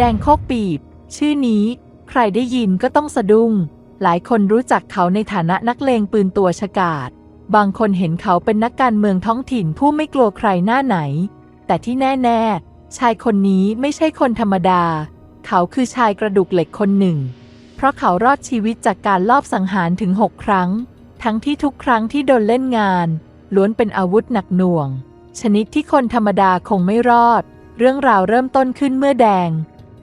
แดงโคกปีบ ชื่อนี้ ใครได้ยินก็ต้องสะดุ้ง หลายคนรู้จักเขาในฐานะนักเลงปืนตัวฉกาจบางคนเห็นเขาเป็นนักการเมืองท้องถิ่นผู้ไม่กลัวใครหน้าไหน แต่ที่แน่ ๆ ชายคนนี้ไม่ใช่คนธรรมดา เขาคือชายกระดูกเหล็กคนหนึ่ง เพราะเขารอดชีวิตจากการลอบสังหารถึง6ครั้ง ทั้งที่ทุกครั้งที่โดนเล่นงาน ล้วนเป็นอาวุธหนักหน่วง ชนิดที่คนธรรมดาคงไม่รอด เรื่องราวเริ่มต้นขึ้นเมื่อแดง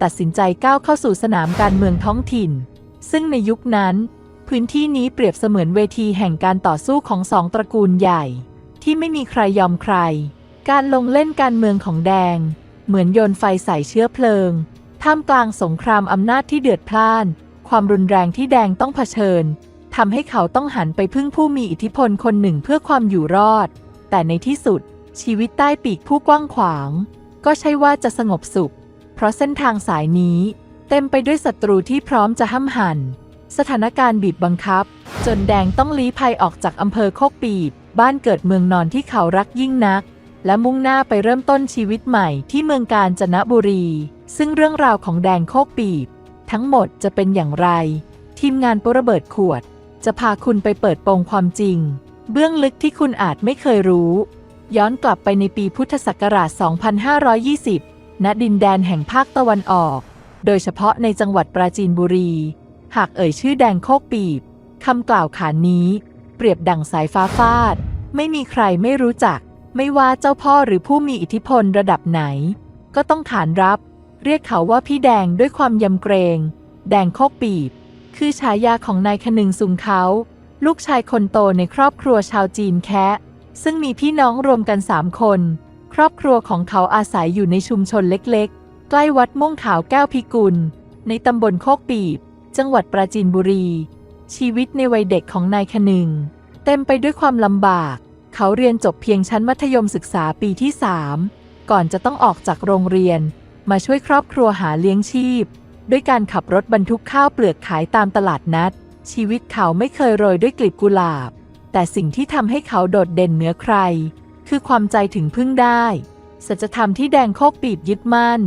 ตัดสินใจก้าวเข้าสู่สนามการเมืองท้องถิ่น ซึ่งในยุคนั้น พื้นที่นี้เปรียบเสมือนเวทีแห่งการต่อสู้ของสองตระกูลใหญ่ ที่ไม่มีใครยอมใคร การลงเล่นการเมืองของแดง เหมือนโยนไฟใส่เชื้อเพลิง ท่ามกลางสงครามอำนาจที่เดือดพล่าน ความรุนแรงที่แดงต้องเผชิญทำให้เขาต้องหันไปพึ่งผู้มีอิทธิพลคนหนึ่งเพื่อความอยู่รอด แต่ในที่สุดชีวิตใต้ปีกผู้กว้างขวาง ก็ใช่ว่าจะสงบสุข เพราะเส้นทางสายนี้ เต็มไปด้วยศัตรูที่พร้อมจะห้ำหั่นสถานการณ์บีบบังคับ จนแดงต้องลี้ภัยออกจากอำเภอโคกปีบ บ้านเกิดเมืองนอนที่เขารักยิ่งนัก และมุ่งหน้าไปเริ่มต้นชีวิตใหม่ที่เมืองกาญจนบุรี ซึ่งเรื่องราวของแดงโคกปีบ ทั้งหมดจะเป็นอย่างไร ทีมงานปุระเบิดขวด จะพาคุณไปเปิดโปงความจริง เบื้องลึกที่คุณอาจไม่เคยรู้ ย้อนกลับไปในปีพุทธศักราช 2520 ณดินแดนแห่งภาคตะวันออก โดยเฉพาะในจังหวัดปราจีนบุรี หากเอ่ยชื่อแดงโคกปีบคำกล่าวขานนี้ เปรียบดั่งสายฟ้าฟาด ไม่มีใครไม่รู้จัก ไม่ว่าเจ้าพ่อหรือผู้มีอิทธิพลระดับไหน ก็ต้องขานรับ เรียกเขาว่าพี่แดงด้วยความยำเกรง แดงโคกปีบ คือฉายาของนายคนึงซุงเขา ลูกชายคนโตในครอบครัวชาวจีนแคะ ซึ่งมีพี่น้องรวมกันสามคน ครอบครัวของเขาอาศัยอยู่ในชุมชนเล็กๆ ใกล้วัดม่วงขาวแก้วพิกุล ในตำบลโคกปีบ จังหวัดปราจีนบุรี ชีวิตในวัยเด็กของนายคนึง เต็มไปด้วยความลำบาก เขาเรียนจบเพียงชั้นมัธยมศึกษาปีที่สามก่อนจะต้องออกจากโรงเรียน มาช่วยครอบครัวหาเลี้ยงชีพ ด้วยการขับรถบรรทุกข้าวเปลือกขายตามตลาดนัด ชีวิตเขาไม่เคยโรยด้วยกลีบกุหลาบ แต่สิ่งที่ทำให้เขาโดดเด่นเหนือใคร คือความใจถึงพึ่งได้ สัจธรรมที่แดงโคกปีบยึดมั่น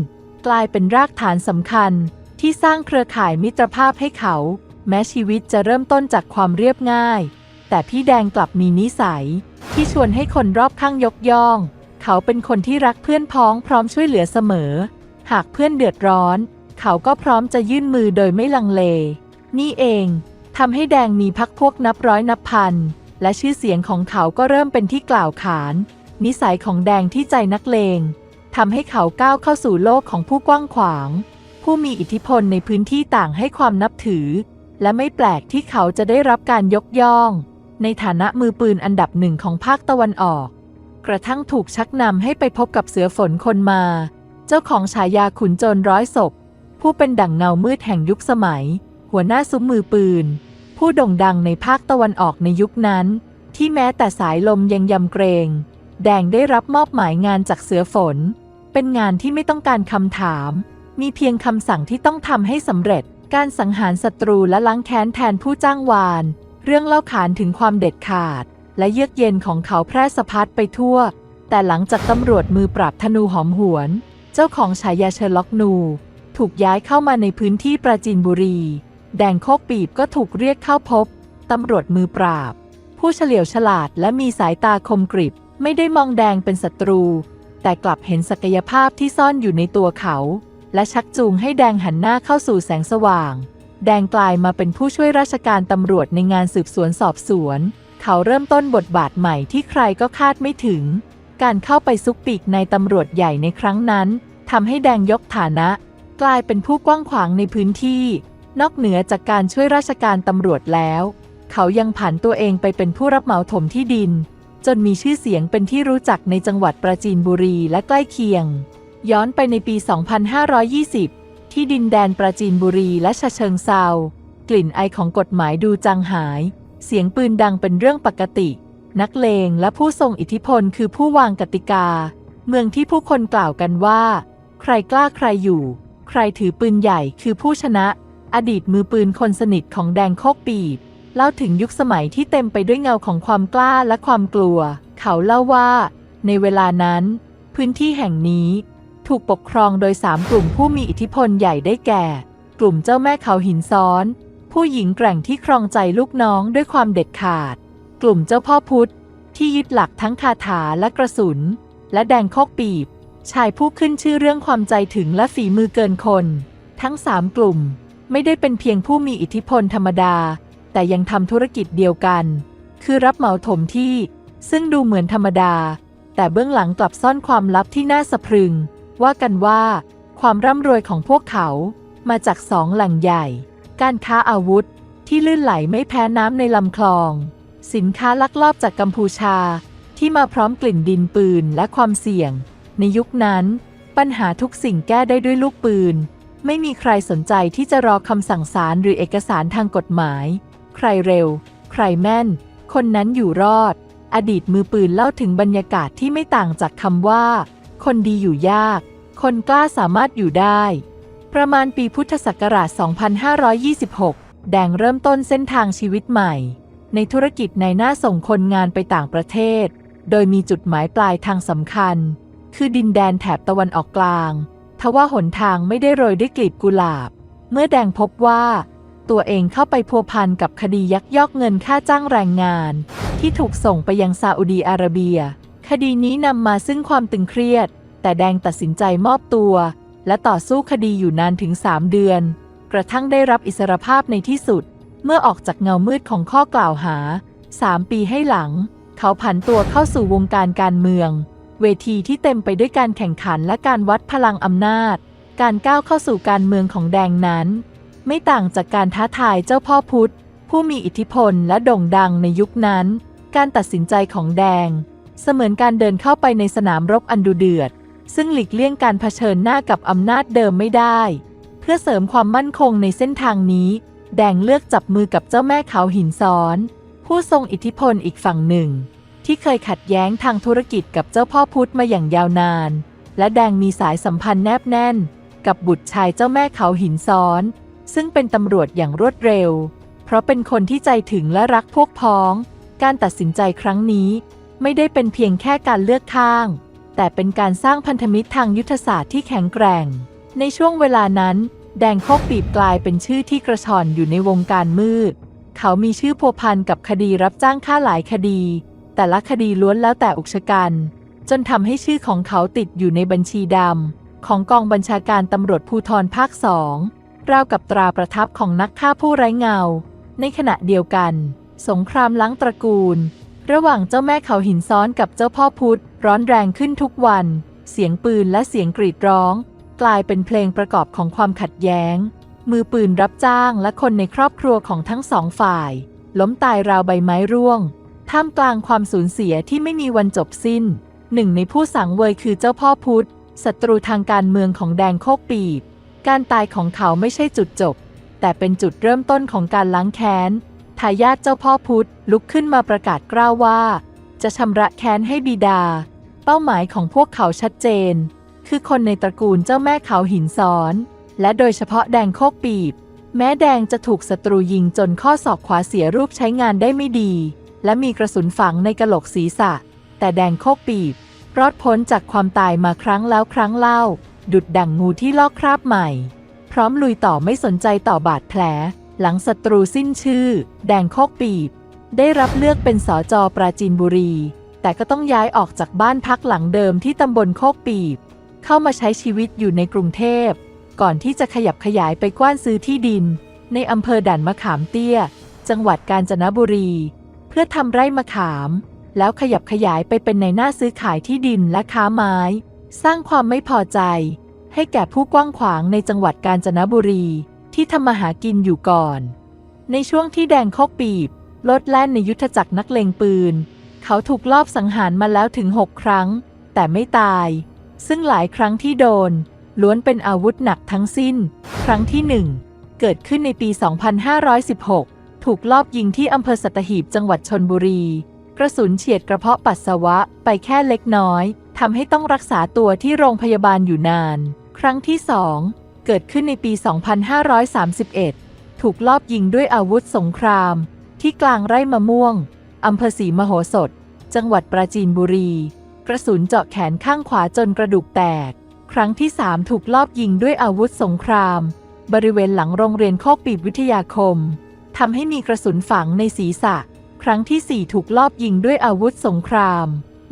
กลายเป็นรากฐานสำคัญ ที่สร้างเครือข่ายมิตรภาพให้เขา แม้ชีวิตจะเริ่มต้นจากความเรียบง่าย แต่พี่แดงกลับมีนิสัย ที่ชวนให้คนรอบข้างยกย่อง เขาเป็นคนที่รักเพื่อนพ้องพร้อมช่วยเหลือเสมอ หากเพื่อนเดือดร้อน เขาก็พร้อมจะยื่นมือโดยไม่ลังเล นี่เองทำให้แดงมีพักพวกนับร้อยนับพัน และชื่อเสียงของเขาก็เริ่มเป็นที่กล่าวขาน นิสัยของแดงที่ใจนักเลงทำให้เขาก้าวเข้าสู่โลกของผู้กว้างขวาง ผู้มีอิทธิพลในพื้นที่ต่างให้ความนับถือ และไม่แปลกที่เขาจะได้รับการยกย่อง ในฐานะมือปืนอันดับหนึ่งของภาคตะวันออก กระทั่งถูกชักนำให้ไปพบกับเสือฝนคนมา เจ้าของฉายาขุนโจรร้อยศพ ผู้เป็นดั่งเงามืดแห่งยุคสมัย หัวหน้าซุ้มมือปืน ผู้โด่งดังในภาคตะวันออกในยุคนั้น ที่แม้แต่สายลมยังยำเกรง แดงได้รับมอบหมายงานจากเสือฝน เป็นงานที่ไม่ต้องการคำถาม มีเพียงคำสั่งที่ต้องทำให้สำเร็จ การสังหารศัตรูและล้างแค้นแทนผู้จ้างวาน เรื่องเล่าขานถึงความเด็ดขาด และเยือกเย็นของเขาแพร่สะพัดไปทั่ว แต่หลังจากตำรวจมือปราบธนูหอมหวน เจ้าของฉายาเชอร์ล็อกนู ถูกย้ายเข้ามาในพื้นที่ปราจีนบุรี แดงโคกปีบก็ถูกเรียกเข้าพบ ตำรวจมือปราบ ผู้เฉลียวฉลาดและมีสายตาคมกริบ ไม่ได้มองแดงเป็นศัตรู แต่กลับเห็นศักยภาพที่ซ่อนอยู่ในตัวเขา และชักจูงให้แดงหันหน้าเข้าสู่แสงสว่าง แดงกลายมาเป็นผู้ช่วยราชการตำรวจในงานสืบสวนสอบสวน เขาเริ่มต้นบทบาทใหม่ที่ใครก็คาดไม่ถึง การเข้าไปซุกปีกในตำรวจใหญ่ในครั้งนั้นทำให้แดงยกฐานะ กลายเป็นผู้กว้างขวางในพื้นที่ นอกเหนือจากการช่วยราชการตำรวจแล้ว เขายังผันตัวเองไปเป็นผู้รับเหมาถมที่ดิน จนมีชื่อเสียงเป็นที่รู้จักในจังหวัดปราจีนบุรีและใกล้เคียง ย้อนไปในปี 2520 ที่ดินแดนปราจีนบุรีและฉะเชิงเซากลิ่นไอของกฎหมายดูจางหาย เสียงปืนดังเป็นเรื่องปกติ นักเลงและผู้ทรงอิทธิพลคือผู้วางกติกา เมืองที่ผู้คนกล่าวกันว่า ใครกล้าใครอยู่ ใครถือปืนใหญ่คือผู้ชนะ อดีตมือปืนคนสนิทของแดงโคกปีบเล่าถึงยุคสมัยที่เต็มไปด้วยเงาของความกล้าและความกลัว เขาเล่าว่า ในเวลานั้น พื้นที่แห่งนี้ถูกปกครองโดยสามกลุ่มผู้มีอิทธิพลใหญ่ได้แก่ กลุ่มเจ้าแม่เขาหินซ้อน ผู้หญิงแกร่งที่ครองใจลูกน้องด้วยความเด็ดขาด กลุ่มเจ้าพ่อพุธที่ยึดหลักทั้งคาถาและกระสุน และแดงโคกปีบ ชายผู้ขึ้นชื่อเรื่องความใจถึงและฝีมือเกินคน ทั้งสามกลุ่ม ไม่ได้เป็นเพียงผู้มีอิทธิพลธรรมดา แต่ยังทำธุรกิจเดียวกัน คือรับเหมาถมที่ ซึ่งดูเหมือนธรรมดา แต่เบื้องหลังกลับซ่อนความลับที่น่าสะพรึง ว่ากันว่า ความร่ำรวยของพวกเขา มาจากสองแหล่งใหญ่ การค้าอาวุธ ที่ลื่นไหลไม่แพ้น้ำในลำคลอง สินค้าลักลอบจากกัมพูชา ที่มาพร้อมกลิ่นดินปืนและความเสี่ยง ในยุคนั้น ปัญหาทุกสิ่งแก้ได้ด้วยลูกปืน ไม่มีใครสนใจที่จะรอคำสั่งศาลหรือเอกสารทางกฎหมาย ใครเร็ว ใครแม่น คนนั้นอยู่รอด อดีตมือปืนเล่าถึงบรรยากาศที่ไม่ต่างจากคำว่า คนดีอยู่ยาก คนกล้าสามารถอยู่ได้ ประมาณปีพุทธศักราช 2526 แดงเริ่มต้นเส้นทางชีวิตใหม่ ในธุรกิจในหน้าส่งคนงานไปต่างประเทศ โดยมีจุดหมายปลายทางสำคัญ คือดินแดนแถบตะวันออกกลาง ทว่าหนทางไม่ได้โรยด้วยกลีบกุหลาบ เมื่อแดงพบว่า ตัวเองเข้าไปพัวพันกับคดียักยอกเงินค่าจ้างแรงงาน ที่ถูกส่งไปยังซาอุดีอาระเบีย คดีนี้นำมาซึ่งความตึงเครียด แต่แดงตัดสินใจมอบตัว และต่อสู้คดีอยู่นานถึง 3 เดือน กระทั่งได้รับอิสรภาพในที่สุด เมื่อออกจากเงามืดของข้อกล่าวหา 3 ปีให้หลัง เขาผันตัวเข้าสู่วงการการเมือง เวทีที่เต็มไปด้วยการแข่งขันและการวัดพลังอำนาจ การก้าวเข้าสู่การเมืองของแดงนั้น ไม่ต่างจากการท้าทายเจ้าพ่อพุธ ผู้มีอิทธิพลและโด่งดังในยุคนั้น การตัดสินใจของแดง เสมือนการเดินเข้าไปในสนามรบอันดุเดือด ซึ่งหลีกเลี่ยงการเผชิญหน้ากับอำนาจเดิมไม่ได้ เพื่อเสริมความมั่นคงในเส้นทางนี้ แดงเลือกจับมือกับเจ้าแม่เขาหินซ้อน ผู้ทรงอิทธิพลอีกฝั่งหนึ่ง ที่เคยขัดแย้งทางธุรกิจกับเจ้าพ่อพุธมาอย่างยาวนาน และแดงมีสายสัมพันธ์แนบแน่น กับบุตรชายเจ้าแม่เขาหินซ้อน ซึ่งเป็นตำรวจอย่างรวดเร็ว เพราะเป็นคนที่ใจถึงและรักพวกพ้อง การตัดสินใจครั้งนี้ ไม่ได้เป็นเพียงแค่การเลือกข้าง แต่เป็นการสร้างพันธมิตรทางยุทธศาสตร์ที่แข็งแกร่ง ในช่วงเวลานั้น แดงโคกปีบกลายเป็นชื่อที่กระชอนอยู่ในวงการมืด เขามีชื่อพัวพันกับคดีรับจ้างฆ่าหลายคดี แต่ละคดีล้วนแล้วแต่อุกชะกัน จนทำให้ชื่อของเขาติดอยู่ในบัญชีดำของกองบัญชาการตำรวจภูธรภาคสองราวกับตราประทับของนักฆ่าผู้ไร้เงา ในขณะเดียวกัน สงครามล้างตระกูล ระหว่างเจ้าแม่เขาหินซ้อนกับเจ้าพ่อพุธร้อนแรงขึ้นทุกวัน เสียงปืนและเสียงกรีดร้อง กลายเป็นเพลงประกอบของความขัดแย้ง มือปืนรับจ้างและคนในครอบครัวของทั้งสองฝ่าย ล้มตายราวใบไม้ร่วง ท่ามกลางความสูญเสียที่ไม่มีวันจบสิ้น หนึ่งในผู้สังเวยคือเจ้าพ่อพุธศัตรูทางการเมืองของแดงโคกปีบ การตายของเขาไม่ใช่จุดจบ แต่เป็นจุดเริ่มต้นของการล้างแค้นทายาทเจ้าพ่อพุธลุกขึ้นมาประกาศกล้าวว่า จะชำระแค้นให้บิดา เป้าหมายของพวกเขาชัดเจน คือคนในตระกูลเจ้าแม่เขาหินซ้อน และโดยเฉพาะแดงโคกปีบ แม้แดงจะถูกศัตรูยิงจนข้อศอกขวาเสียรูปใช้งานได้ไม่ดี และมีกระสุนฝังในกระโหลกศีรษะ แต่แดงโคกปีบ รอดพ้นจากความตายมาครั้งแล้วครั้งเล่า ดุดดั่งงูที่ลอกคราบใหม่ พร้อมลุยต่อไม่สนใจต่อบาดแผล หลังศัตรูสิ้นชื่อ แดงโคกปีบ ได้รับเลือกเป็นสอจอปราจีนบุรี แต่ก็ต้องย้ายออกจากบ้านพักหลังเดิมที่ตำบลโคกปีบ เข้ามาใช้ชีวิตอยู่ในกรุงเทพ ก่อนที่จะขยับขยายไปกว้านซื้อที่ดิน ในอำเภอด่านมะขามเตี้ย จังหวัดกาญจนบุรี เพื่อทำไร่มะขาม แล้วขยับขยายไปเป็นในหน้าซื้อขายที่ดินและค้าไม้ สร้างความไม่พอใจ ให้แก่ผู้กว้างขวางในจังหวัดกาญจนบุรีที่ทำมาหากินอยู่ก่อน ในช่วงที่แดงโคกปีบลดแล่นในยุทธจักรนักเลงปืน เขาถูกลอบสังหารมาแล้วถึง6ครั้ง แต่ไม่ตาย ซึ่งหลายครั้งที่โดน ล้วนเป็นอาวุธหนักทั้งสิ้น ครั้งที่หนึ่งเกิดขึ้นในปี 2516 ถูกลอบยิงที่อำเภอสัตหีบจังหวัดชนบุรี กระสุนเฉียดกระเพาะปัสสาวะไปแค่เล็กน้อยทำให้ต้องรักษาตัวที่โรงพยาบาลอยู่นาน ครั้งที่สองเกิดขึ้นในปี 2531 ถูกลอบยิงด้วยอาวุธสงคราม ที่กลางไร่มะม่วงอำเภอศรีมโหสถ จังหวัดปราจีนบุรี กระสุนเจาะแขนข้างขวาจนกระดูกแตก ครั้งที่สามถูกลอบยิงด้วยอาวุธสงคราม บริเวณหลังโรงเรียนโคกปีบวิทยาคม ทำให้มีกระสุนฝังในศีรษะ ครั้งที่สี่ถูกลอบยิงด้วยอาวุธสงคราม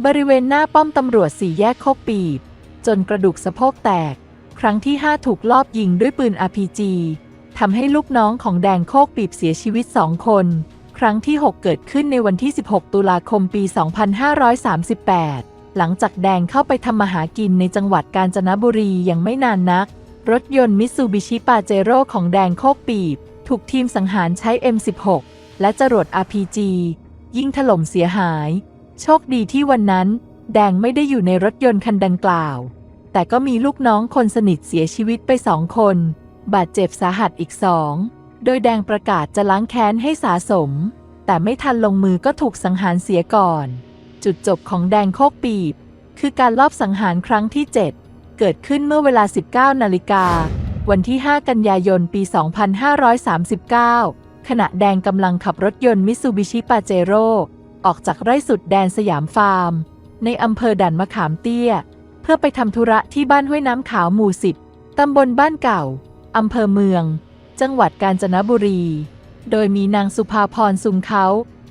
บริเวณหน้าป้อมตำรวจสี่แยกโคกปีบ จนกระดูกสะโพกแตก ครั้งที่ 5 ถูกลอบยิงด้วยปืน RPG ทำให้ลูกน้องของแดงโคกปีบเสียชีวิตสองคน ครั้งที่ 6 เกิดขึ้นในวันที่ 16 ตุลาคมปี 2538 หลังจากแดงเข้าไปทำมาหากินในจังหวัดกาญจนบุรียังไม่นานนัก รถยนต์มิตซูบิชิปาเจโร่ของแดงโคกปีบ ถูกทีมสังหารใช้ M16 และจรวด RPG ยิงถล่มเสียหาย โชคดีที่วันนั้น แดงไม่ได้อยู่ในรถยนต์คันดังกล่าว แต่ก็มีลูกน้องคนสนิทเสียชีวิตไปสองคน บาดเจ็บสาหัสอีกสอง โดยแดงประกาศจะล้างแค้นให้สาสม แต่ไม่ทันลงมือก็ถูกสังหารเสียก่อน จุดจบของแดงโคกปีบ คือการลอบสังหารครั้งที่ 7 เกิดขึ้นเมื่อเวลา 19นาฬิกา วันที่ 5 กันยายน ปี 2539 ขณะแดงกำลังขับรถยนต์มิตซูบิชิปาเจโร่ออกจากไร่สุดแดนสยามฟาร์ม ในอำเภอด่านมะขามเตี้ย เพื่อไปทำธุระที่บ้านห้วยน้ำขาวหมู่สิบตำบลบ้านเก่า อำเภอเมือง จังหวัดกาญจนบุรี โดยมีนางสุภาพรสุงเขา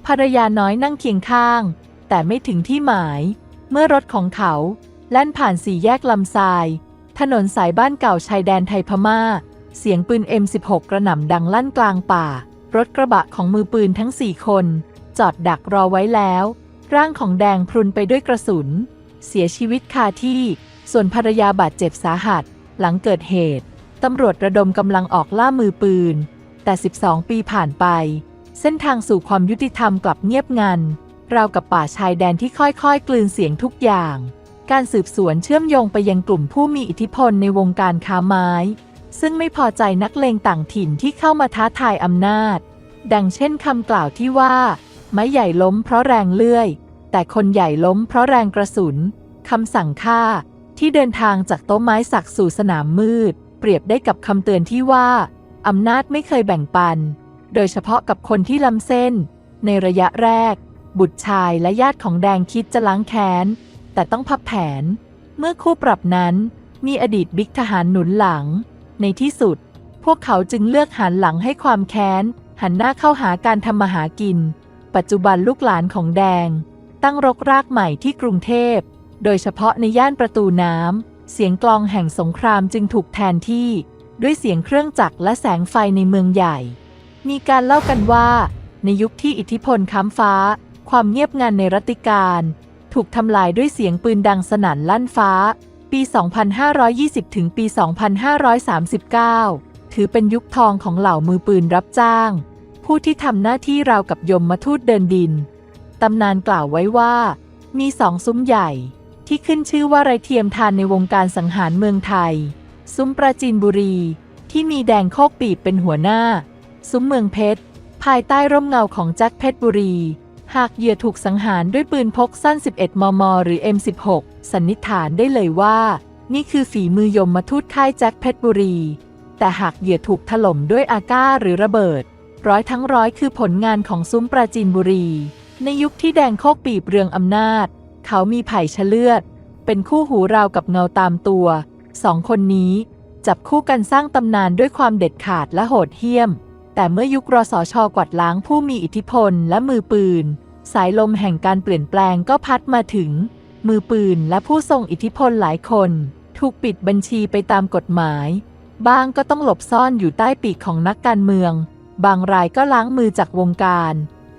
ภรรยาน้อยนั่งเคียงข้าง แต่ไม่ถึงที่หมาย เมื่อรถของเขา แล่นผ่านสี่แยกลำทราย ถนนสายบ้านเก่าชายแดนไทยพม่า เสียงปืน M16 กระหน่ำดังลั่นกลางป่า รถกระบะของมือปืนทั้งสี่คน จอดดักรอไว้แล้ว ร่างของแดงพรุนไปด้วยกระสุน เสียชีวิตคาที่ ส่วนภรรยาบาดเจ็บสาหัส หลังเกิดเหตุ ตำรวจระดมกำลังออกล่ามือปืน แต่ 12 ปีผ่านไป เส้นทางสู่ความยุติธรรมกลับเงียบงันราวกับป่าชายแดนที่ค่อยๆ กลืนเสียงทุกอย่าง การสืบสวนเชื่อมโยงไปยังกลุ่มผู้มีอิทธิพลในวงการค้าไม้ ซึ่งไม่พอใจนักเลงต่างถิ่นที่เข้ามาท้าทายอำนาจ ดังเช่นคำกล่าวที่ว่า ไม้ใหญ่ล้มเพราะแรงเลื่อย แต่คนใหญ่ล้มเพราะแรงกระสุนคำสั่งฆ่าที่เดินทางจากโต๊ะไม้สักสู่สนามมืด เปรียบได้กับคำเตือนที่ว่าอำนาจไม่เคยแบ่งปัน โดยเฉพาะกับคนที่ล้ำเส้น ในระยะแรก บุตรชายและญาติของแดงคิดจะล้างแค้น แต่ต้องพับแผน เมื่อคู่ปรับนั้นมีอดีตบิ๊กทหารหนุนหลัง ในที่สุด พวกเขาจึงเลือกหันหลังให้ความแค้น หันหน้าเข้าหาการทำมาหากิน ปัจจุบันลูกหลานของแดง ตั้งรกรากใหม่ที่กรุงเทพ โดยเฉพาะในย่านประตูน้ำ เสียงกลองแห่งสงครามจึงถูกแทนที่ ด้วยเสียงเครื่องจักรและแสงไฟในเมืองใหญ่ มีการเล่ากันว่า ในยุคที่อิทธิพลค้ำฟ้า ความเงียบงันในรัตติการ ถูกทำลายด้วยเสียงปืนดังสนั่นลั่นฟ้า ปี 2520 ถึงปี 2539 ถือเป็นยุคทองของเหล่ามือปืนรับจ้าง ผู้ที่ทำหน้าที่ราวกับยมมาทูตเดินดิน ตำนานกล่าวไว้ว่า มีสองซุ้มใหญ่ ที่ขึ้นชื่อว่าไรเทียมทานในวงการสังหารเมืองไทย ซุ้มปราจีนบุรี ที่มีแดงโคกปีบเป็นหัวหน้า ซุ้มเมืองเพชรภายใต้ร่มเงาของแจ็คเพชรบุรี หากเหยื่อถูกสังหารด้วยปืนพกสั้น 11 มม หรือ M16 สันนิษฐานได้เลยว่า นี่คือฝีมือยมมาทูตค่ายแจ็คเพชรบุรี แต่หากเหยื่อถูกถล่มด้วยอาก้าหรือระเบิด ร้อยทั้งร้อยคือผลงานของซุ้มปราจีนบุรี ในยุคที่แดงโคกปีบเรืองอำนาจ เขามีไผ่ชะเลือด เป็นคู่หูราวกับเงาตามตัวสองคนนี้ จับคู่กันสร้างตำนานด้วยความเด็ดขาดและโหดเหี้ยม แต่เมื่อยุครสชกวาดล้างผู้มีอิทธิพลและมือปืน สายลมแห่งการเปลี่ยนแปลงก็พัดมาถึง มือปืนและผู้ทรงอิทธิพลหลายคน ถูกปิดบัญชีไปตามกฎหมาย บ้างก็ต้องหลบซ่อนอยู่ใต้ปีกของนักการเมือง บางรายก็ล้างมือจากวงการ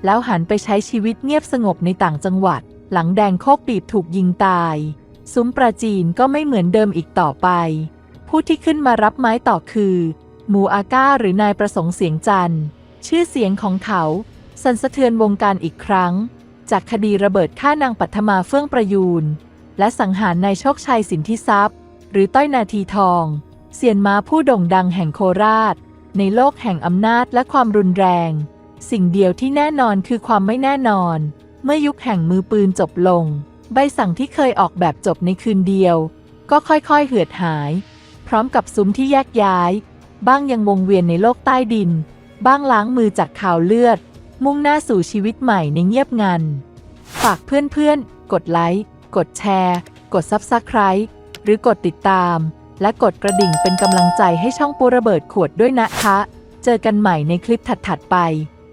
แล้วหันไปใช้ชีวิตเงียบสงบในต่างจังหวัด หลังแดงโคกปีบถูกยิงตาย ซุ้มปราจีนก็ไม่เหมือนเดิมอีกต่อไป ผู้ที่ขึ้นมารับไม้ต่อคือ หมูอาก้าหรือนายประสงค์เสียงจันทร์ชื่อเสียงของเขา สั่นสะเทือนวงการอีกครั้ง จากคดีระเบิดฆ่านางปัทมาเฟื่องประยูน และสังหารนายโชคชัยสินทิทรัพย์ หรือต้อยนาทีทอง เสียนม้าผู้โด่งดังแห่งโคราช ในโลกแห่งอำนาจและความรุนแรง สิ่งเดียวที่แน่นอนคือความไม่แน่นอน เมื่อยุคแห่งมือปืนจบลง ใบสั่งที่เคยออกแบบจบในคืนเดียว ก็ค่อยๆเหือดหาย พร้อมกับซุ้มที่แยกย้าย บ้างยังวงเวียนในโลกใต้ดิน บ้างล้างมือจากข่าวเลือด มุ่งหน้าสู่ชีวิตใหม่ในเงียบงัน ฝากเพื่อนๆ กดไลค์ กดแชร์ กดซับสไคร b ์หรือกดติดตาม และกดกระดิ่งเป็นกำลังใจให้ช่องปูระเบิดขวดด้วยนะคะ เจอกันใหม่ในคลิปถัดๆไป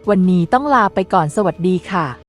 วันนี้ต้องลาไปก่อนสวัสดีค่ะ